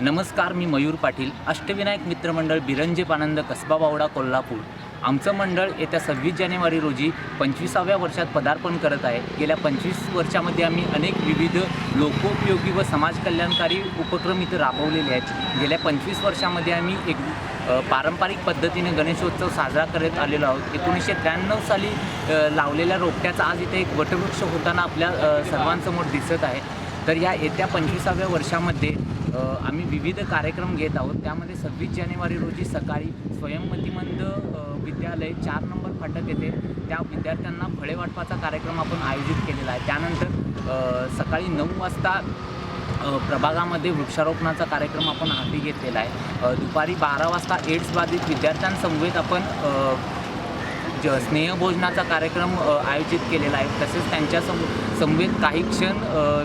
नमस्कार मी मयूर पाटील अष्टविनायक मित्रमंडळ बिरंजेपानंद कसबा बावडा कोल्हापूर. आमचं मंडळ येत्या सव्वीस जानेवारी रोजी पंचवीसाव्या वर्षात पदार्पण करत आहे. गेल्या पंचवीस वर्षामध्ये आम्ही अनेक विविध लोकोपयोगी व समाज कल्याणकारी उपक्रम इथं राबवलेले आहेत. गेल्या पंचवीस वर्षामध्ये आम्ही एक पारंपरिक पद्धतीने गणेशोत्सव साजरा करत आलेलो आहोत. एकोणीसशे त्र्याण्णव साली लावलेल्या रोपट्याचा आज इथे एक वटवृक्ष होताना आपल्या सर्वांसमोर दिसत आहे. तर या येत्या पंचवीसाव्या वर्षामध्ये आम्ही विविध कार्यक्रम घेत आहोत. त्यामध्ये सव्वीस जानेवारी रोजी सकाळी स्वयंमतीमंद विद्यालय चार नंबर फाटक येथे त्या विद्यार्थ्यांना फळे वाटपाचा कार्यक्रम आपण आयोजित केलेला आहे. त्यानंतर सकाळी नऊ वाजता प्रभागामध्ये वृक्षारोपणाचा कार्यक्रम आपण हाती घेतलेला आहे. दुपारी बारा वाजता एड्स बाधित विद्यार्थ्यांसमवेत आपण ज स्नेहभोजनाचा कार्यक्रम आयोजित केलेला आहे. तसेच त्यांच्या सम समवेत काही क्षण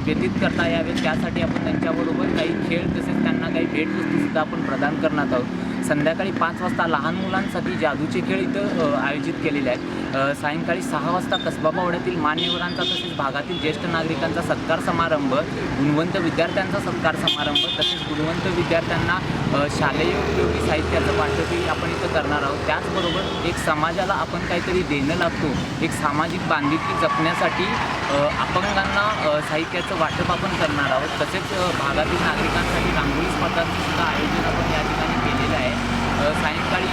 व्यतीत करता यावेत. त्यासाठी आपण त्यांच्याबरोबर काही खेळ तसेच त्यांना काही भेटवस्तूसुद्धा आपण प्रदान करणार आहोत. संध्याकाळी पाच वाजता लहान मुलांसाठी जादूचे खेळ इथं आयोजित केलेले आहेत. सायंकाळी सहा वाजता कसबा बावड्यातील मान्यवरांचा तसेच भागातील ज्येष्ठ नागरिकांचा सत्कार समारंभ गुणवंत विद्यार्थ्यांचा सत्कार समारंभ तसेच गुणवंत विद्यार्थ्यांना शालेय उपयोगी साहित्याचं वाटपही आपण इथं करणार आहोत. त्याचबरोबर एक समाजाला आपण काहीतरी देणं लागतो एक सामाजिक बांधिलकी जपण्यासाठी अपंगांना साहित्याचं वाटप आपण करणार आहोत. तसेच भागातील नागरिकांसाठी रांगोळी स्पर्धांचं सुद्धा आयोजन आपण या ठिकाणी सायंकाळी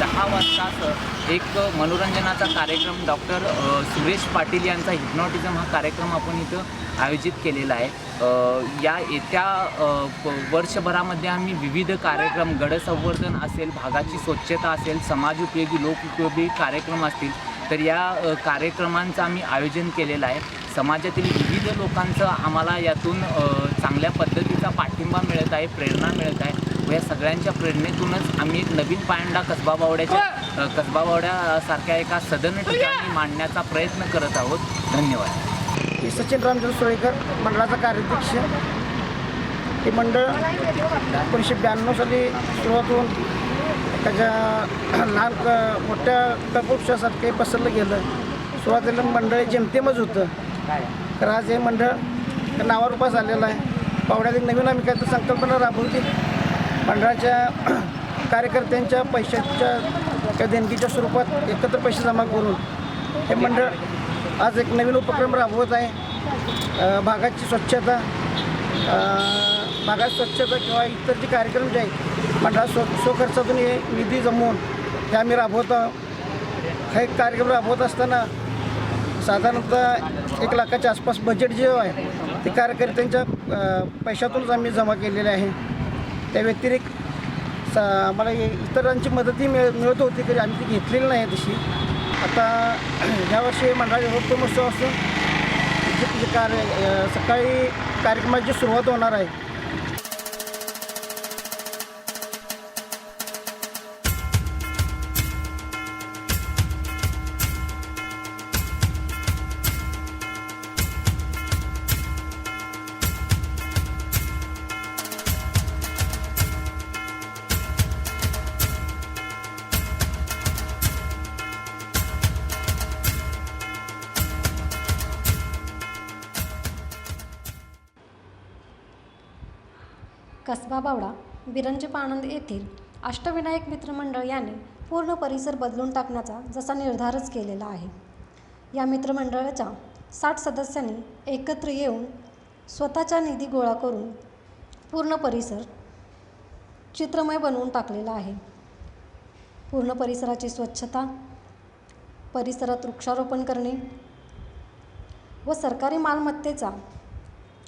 दहा वाजताचं एक मनोरंजनाचा कार्यक्रम डॉक्टर सुरेश पाटील यांचा हिप्नॉटिझम हा कार्यक्रम आपण इथं आयोजित केलेला आहे. या येत्या वर्षभरामध्ये आम्ही विविध कार्यक्रम गडसंवर्धन असेल भागाची स्वच्छता असेल समाज उपयोगी लोक उपयोगी कार्यक्रम असतील तर या कार्यक्रमांचं आम्ही आयोजन केलेलं आहे. समाजातील विविध लोकांचं आम्हाला यातून चांगल्या पद्धतीचा पाठिंबा मिळत आहे प्रेरणा मिळत आहे. व या सगळ्यांच्या प्रेरणेतूनच आम्ही एक नवीन पायंडा कसबा बावड्याच्या कसबा बावड्यासारख्या एका सदन ठिकाणी मांडण्याचा प्रयत्न करत आहोत. धन्यवाद. मी सचिन रामचंद्र सोळेकर मंडळाचा कार्याध्यक्ष. हे मंडळ एकोणीसशे ब्याण्णव साली सुरुवात होऊन एखाद्या लहान क मोठ्या कपवृक्षासारखे पसरलं गेलं. सुरुवातीला मंडळ हे जेमतेमच होतं. तर आज हे मंडळ नावारूपास आलेलं आहे. पावड्यात एक नवीन आम्ही काहीतरी संकल्पना राबवली. मंडळाच्या कार्यकर्त्यांच्या पैशाच्या त्या देणगीच्या स्वरूपात एकत्र पैसे जमा करून हे मंडळ आज एक नवीन उपक्रम राबवत आहे. भागाची स्वच्छता भागात स्वच्छता किंवा इतर जे कार्यक्रम जे आहेत मंडळात स्व स्वखर्चातून हे निधी जमवून हे आम्ही राबवत आहोत. हा एक कार्यक्रम राबवत असताना साधारणतः एक लाखाच्या आसपास बजेट जे आहे ते कार्यकर्त्यांच्या पैशातूनच आम्ही जमा केलेले आहे. त्या व्यतिरिक्त सा आम्हाला इतरांची मदतही मिळ मिळत होती तरी आम्ही ती घेतलेली नाही तशी. आता ह्यावर्षी मंडळाचा रोपमहोत्सव हो, असून जे कार्य सकाळी कार्यक्रमाची सुरुवात होणार आहे. कसबा बावडा बिरंजे पाणंद येथील अष्टविनायक मित्रमंडळ याने पूर्ण परिसर बदलून टाकण्याचा जसा निर्धारच केलेला आहे. या मित्रमंडळाच्या साठ सदस्यांनी एकत्र येऊन स्वतःच्या निधी गोळा करून पूर्ण परिसर चित्रमय बनवून टाकलेला आहे. पूर्ण परिसराची स्वच्छता परिसरात वृक्षारोपण करणे व सरकारी मालमत्तेचा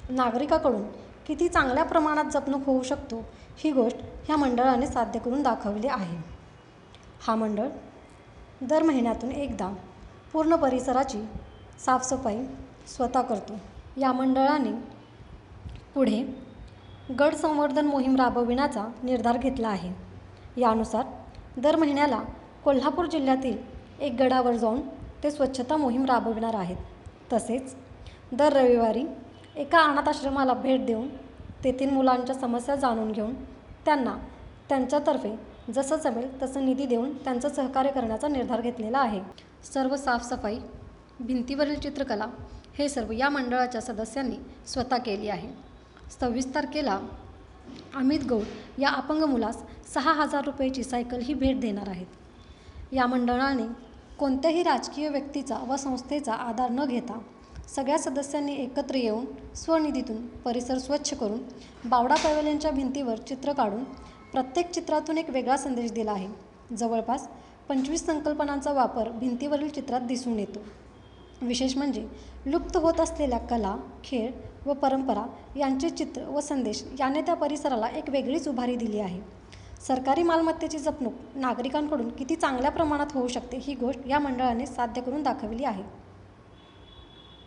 नागरिकाकडून किती चांगल्या प्रमाणात जपणूक होऊ शकतो ही गोष्ट ह्या मंडळाने साध्य करून दाखवली आहे. हा मंडळ दर महिन्यातून एकदा पूर्ण परिसराची साफसफाई स्वतः करतो. या मंडळाने पुढे गड संवर्धन मोहीम राबविण्याचा निर्धार घेतला आहे. यानुसार दर महिन्याला कोल्हापूर जिल्ह्यातील एक गडावर जाऊन ते स्वच्छता मोहीम राबविणार आहेत. तसेच दर रविवारी एका अनाथ आश्रमाला भेट देऊन तेथील मुलांच्या समस्या जाणून घेऊन त्यांना त्यांच्यातर्फे जसं जमेल तसं निधी देऊन त्यांचं सहकार्य करण्याचा निर्धार घेतलेला आहे. सर्व साफसफाई भिंतीवरील चित्रकला हे सर्व या मंडळाच्या सदस्यांनी स्वतः केली आहे. सव्वीस तारखेला अमित गौड या अपंग मुलास सहा हजार रुपयाची सायकल ही भेट देणार आहेत. या मंडळाने कोणत्याही राजकीय व्यक्तीचा व संस्थेचा आधार न घेता सगळ्या सदस्यांनी एकत्र येऊन स्वनिधीतून परिसर स्वच्छ करून बावडा पॅवेलियनच्या भिंतीवर चित्र काढून प्रत्येक चित्रातून एक वेगळा संदेश दिला आहे. जवळपास पंचवीस संकल्पनांचा वापर भिंतीवरील चित्रात दिसून येतो. विशेष म्हणजे लुप्त होत असलेल्या कला खेळ व परंपरा यांचे चित्र व संदेश याने त्या परिसराला एक वेगळीच उभारी दिली आहे. सरकारी मालमत्तेची जपणूक नागरिकांकडून किती चांगल्या प्रमाणात होऊ शकते ही गोष्ट या मंडळाने साध्य करून दाखवली आहे.